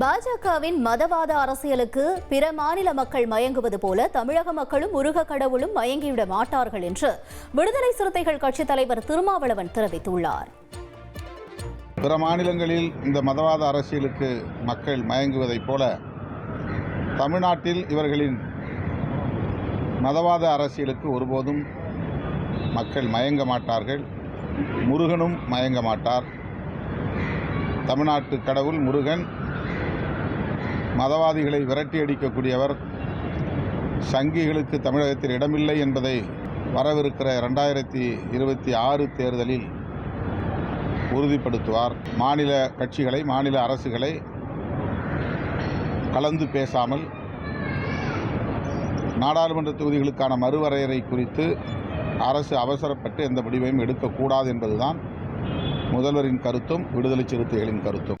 பாஜகவின் மதவாத அரசியலுக்கு பிற மாநில மக்கள் மயங்குவது போல தமிழக மக்களும் முருக கடவுளும் மயங்கிவிட மாட்டார்கள் என்று விடுதலை சிறுத்தைகள் கட்சித் தலைவர் திருமாவளவன் தெரிவித்துள்ளார். பிற மாநிலங்களில் இந்த மதவாத அரசியலுக்கு மக்கள் மயங்குவதைப் போல தமிழ்நாட்டில் இவர்களின் மதவாத அரசியலுக்கு ஒருபோதும் மக்கள் மயங்க மாட்டார்கள் முருகனும் மயங்க மாட்டார். தமிழ்நாட்டு கடவுள் முருகன் மதவாதிகளை விரட்டி அடிக்கக்கூடியவர் சங்கிகளுக்கு தமிழகத்தில் இடமில்லை என்பதை வரவிருக்கிற ரெண்டாயிரத்தி இருபத்தி ஆறு தேர்தலில் உறுதிப்படுத்துவார். மாநில கட்சிகளை மாநில அரசுகளை கலந்து பேசாமல் நாடாளுமன்ற தொகுதிகளுக்கான மறுவரையறை குறித்து அரசு அவசரப்பட்டு எந்த முடிவையும் எடுக்கக்கூடாது என்பதுதான் முதல்வரின் கருத்தும் விடுதலை சிறுத்தைகளின் கருத்தும்.